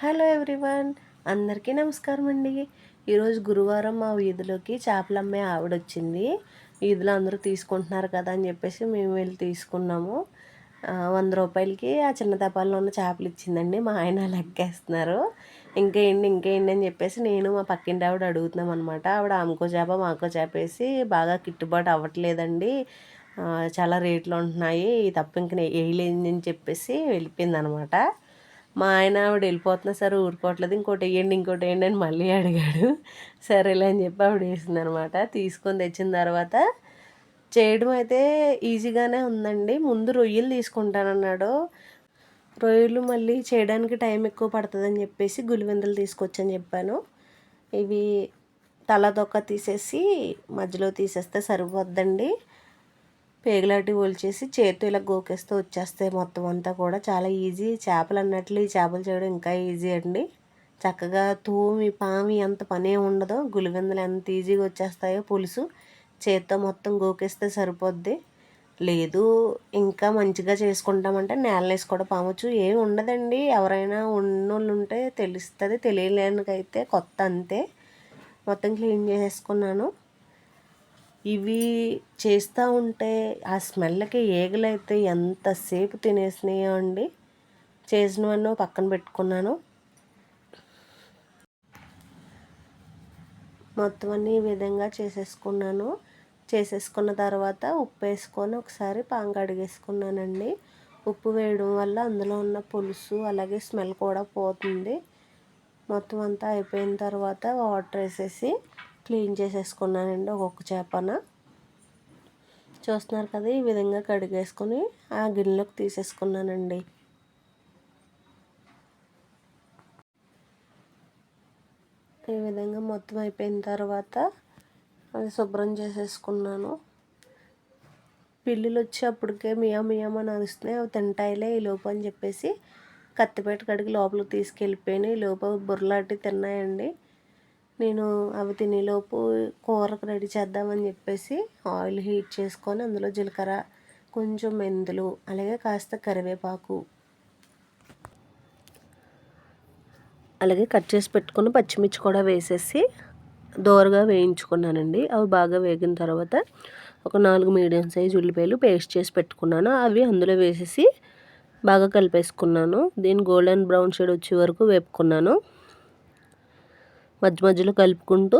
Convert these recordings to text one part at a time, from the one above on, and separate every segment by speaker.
Speaker 1: Hello everyone అందరికీ నమస్కారం అండి. ఈరోజు గురువారం మా వీధిలోకి చేపలు అమ్మే ఆవిడ వచ్చింది వీధిలో అందరూ తీసుకుంటున్నారు కదా అని చెప్పేసి మేము వెళ్ళి తీసుకున్నాము. వంద రూపాయలకి ఆ చిన్న తపాల్లో ఉన్న చేపలు ఇచ్చిందండి. మా ఆయన లెక్కేస్తున్నారు ఇంకేంటి ఇంకేంటి అని చెప్పేసి నేను మా పక్కింటి ఆవిడ అడుగుతున్నాం అనమాట ఆవిడ ఆమెకో చేప మాకో చేప వేసి బాగా కిట్టుబాటు అవ్వట్లేదండి. చాలా రేట్లు ఉంటున్నాయి. తప్ప ఇంక వేయలేదని చెప్పేసి వెళ్ళిపోయింది అనమాట మా ఆయన ఆవిడ వెళ్ళిపోతున్నా సరే ఊరుకోవట్లేదు. ఇంకోటి వేయండి ఇంకోటి వేయండి అని మళ్ళీ అడిగాడు. సరేలే అని చెప్పి ఆవిడ వేసింది అనమాట తీసుకొని తెచ్చిన తర్వాత చేయడం అయితే ఈజీగానే ఉందండి. ముందు రొయ్యలు తీసుకుంటానన్నాడు. రొయ్యలు మళ్ళీ చేయడానికి టైం ఎక్కువ పడుతుందని చెప్పేసి గులివెందులు తీసుకొచ్చని చెప్పాను. ఇవి తల తొక్క తీసేసి మధ్యలో తీసేస్తే సరిపోద్దండి. పేగలాంటి ఒలిచేసి చేతితో ఇలా గోకేస్తూ వచ్చేస్తాయి మొత్తం అంతా కూడా చాలా ఈజీ. చేపలు అన్నట్లు ఈ చేపలు చేయడం ఇంకా ఈజీ అండి. చక్కగా తూమి పామి ఎంత పనే ఉండదో గులివెందులు ఎంత ఈజీగా వచ్చేస్తాయో పులుసు చేత్తో మొత్తం గోకేస్తే సరిపోద్ది. లేదు ఇంకా మంచిగా చేసుకుంటామంటే నేలనేసి కూడా పామొచ్చు. ఏమి ఉండదండి. ఎవరైనా ఉన్నోళ్ళు ఉంటే తెలుస్తుంది తెలియలేనికైతే కొత్త అంతే. మొత్తం క్లీన్ చేసేసుకున్నాను. ఇవి చేస్తూ ఉంటే ఆ స్మెల్కి ఏగలైతే ఎంతసేపు తినేసినాయో అండి. చేసినవన్నో పక్కన పెట్టుకున్నాను. మొత్తం అన్ని ఈ విధంగా చేసేసుకున్నాను. చేసేసుకున్న తర్వాత ఉప్పు వేసుకొని ఒకసారి పాంగ అడిగేసుకున్నానండి. ఉప్పు వేయడం వల్ల అందులో ఉన్న పులుసు అలాగే స్మెల్ కూడా పోతుంది. మొత్తం అంతా అయిపోయిన తర్వాత వాటర్ వేసేసి క్లీన్ చేసేసుకున్నానండి ఒక్కొక్క చేపన. చూస్తున్నారు కదా ఈ విధంగా కడిగేసుకొని ఆ గిన్నెలోకి తీసేసుకున్నానండి. ఈ విధంగా మొత్తం అయిపోయిన తర్వాత అది శుభ్రం చేసేసుకున్నాను. పిల్లులు వచ్చి అప్పటికే మియా మియామ నడుస్తున్నాయి అవి తింటాయిలే ఈ లోపు అని చెప్పేసి కత్తిపేట కడిగి లోపలికి తీసుకెళ్ళిపోయినాయి ఈ లోపు బుర్రలాంటివి తిన్నాయండి. నేను అవి తినేలోపు కూరకు రెడీ చేద్దామని చెప్పేసి ఆయిల్ హీట్ చేసుకొని అందులో జీలకర్ర కొంచెం మెంతులు అలాగే కాస్త కరివేపాకు అలాగే కట్ చేసి పెట్టుకుని పచ్చిమిర్చి కూడా వేసేసి దోరగా వేయించుకున్నానండి. అవి బాగా వేగిన తర్వాత ఒక నాలుగు మీడియం సైజ్ ఉల్లిపాయలు పేస్ట్ చేసి పెట్టుకున్నాను. అవి అందులో వేసేసి బాగా కలిపేసుకున్నాను. దీన్ని గోల్డెన్ బ్రౌన్ షేడ్ వచ్చే వరకు వేపుకున్నాను. మధ్య మధ్యలో కలుపుకుంటూ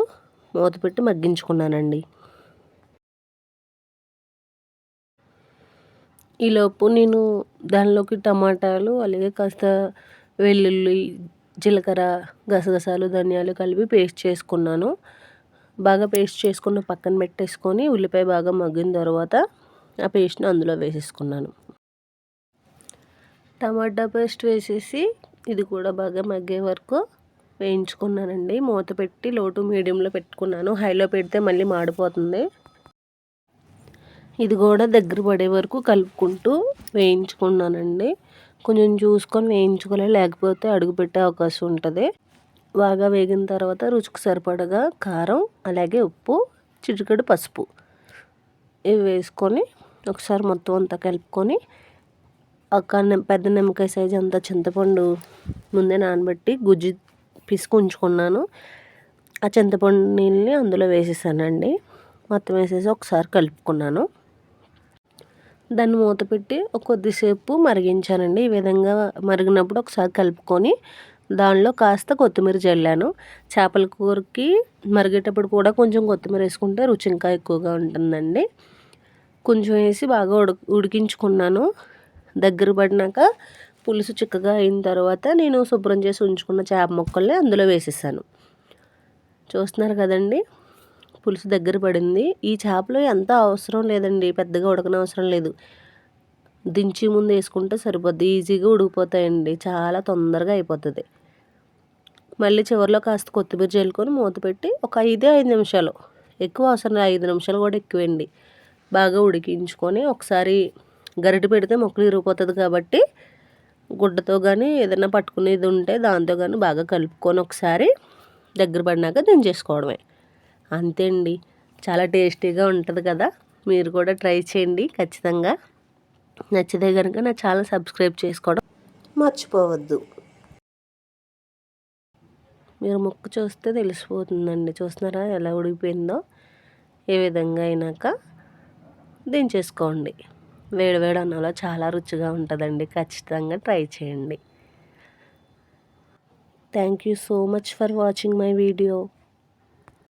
Speaker 1: మూత పెట్టి మగ్గించుకున్నానండి. ఈలోపు నేను దానిలోకి టమాటాలు అలాగే కాస్త వెల్లుల్లి జీలకర్ర గసగసాలు ధనియాలు కలిపి పేస్ట్ చేసుకున్నాను. బాగా పేస్ట్ చేసుకున్న పక్కన పెట్టేసుకొని ఉల్లిపాయ బాగా మగ్గిన తర్వాత ఆ పేస్ట్ని అందులో వేసేసుకున్నాను. టమాటా పేస్ట్ వేసేసి ఇది కూడా బాగా మగ్గే వరకు వేయించుకున్నానండి. మూత పెట్టి లోటు మీడియంలో పెట్టుకున్నాను. హైలో పెడితే మళ్ళీ మాడిపోతుంది. ఇది కూడా దగ్గర పడే వరకు కలుపుకుంటూ వేయించుకున్నానండి. కొంచెం చూసుకొని వేయించుకోలే లేకపోతే అడుగు పెట్టే అవకాశం ఉంటుంది. బాగా వేగిన తర్వాత రుచికి సరిపడగా కారం అలాగే ఉప్పు చిటికెడు పసుపు ఇవి వేసుకొని ఒకసారి మొత్తం అంతా కలుపుకొని ఒక పెద్ద నిమ్మకాయ సైజు అంతా చింతపండు ముందే నానబెట్టి గుజ్జు పిసుకు ఉంచుకున్నాను ఆ చింతపండు నీళ్ళని అందులో వేసేసానండి. మొత్తం వేసేసి ఒకసారి కలుపుకున్నాను. దాన్ని మూత పెట్టి ఒక కొద్దిసేపు మరిగించానండి. ఈ విధంగా మరిగినప్పుడు ఒకసారి కలుపుకొని దానిలో కాస్త కొత్తిమీర చల్లాను. చేపల కూరకి మరిగేటప్పుడు కూడా కొంచెం కొత్తిమీర వేసుకుంటే రుచి ఇంకా ఎక్కువగా ఉంటుందండి. కొంచెం వేసి బాగా ఉడి ఉడికించుకున్నాను. దగ్గర పడినాక పులుసు చిక్కగా అయిన తర్వాత నేను శుభ్రం చేసి ఉంచుకున్న చేప ముక్కల్ని అందులో వేసేసాను. చూస్తున్నారు కదండి? పులుసు దగ్గర పడింది. ఈ చేపలు ఎంత అవసరం లేదండి. పెద్దగా ఉడకనవసరం లేదు. దించి ముందు వేసుకుంటే సరిపోద్ది. ఈజీగా ఉడికిపోతాయండి. చాలా తొందరగా అయిపోతుంది. మళ్ళీ చివరిలో కాస్త కొత్తిమీర చల్లుకొని మూత పెట్టి ఒక ఐదే ఐదు నిమిషాలు. ఎక్కువ అవసరం ఐదు నిమిషాలు కూడా ఎక్కువండి. బాగా ఉడికించుకొని ఒకసారి గరిటె పెడితే మొక్కలు ఇరిగిపోతుంది కాబట్టి గుడ్డతో కానీ ఏదైనా పట్టుకునేది ఉంటే దాంతో కానీ బాగా కలుపుకొని ఒకసారి దగ్గర పడినాక దించేసుకోవడమే. అంతే అండి చాలా టేస్టీగా ఉంటుంది కదా. మీరు కూడా ట్రై చేయండి ఖచ్చితంగా. నచ్చితే కనుక నా ఛానల్ సబ్స్క్రైబ్ చేసుకోవడం మర్చిపోవద్దు. మీరు ముక్క చూస్తే తెలిసిపోతుందండి. చూస్తున్నారా ఎలా ఉడికిపోయిందో? ఏ విధంగా అయినాక దించేసుకోండి. వేడివేడి అన్నంలో చాలా రుచిగా ఉంటుందండి. ఖచ్చితంగా ట్రై చేయండి. Thank you so much for watching my video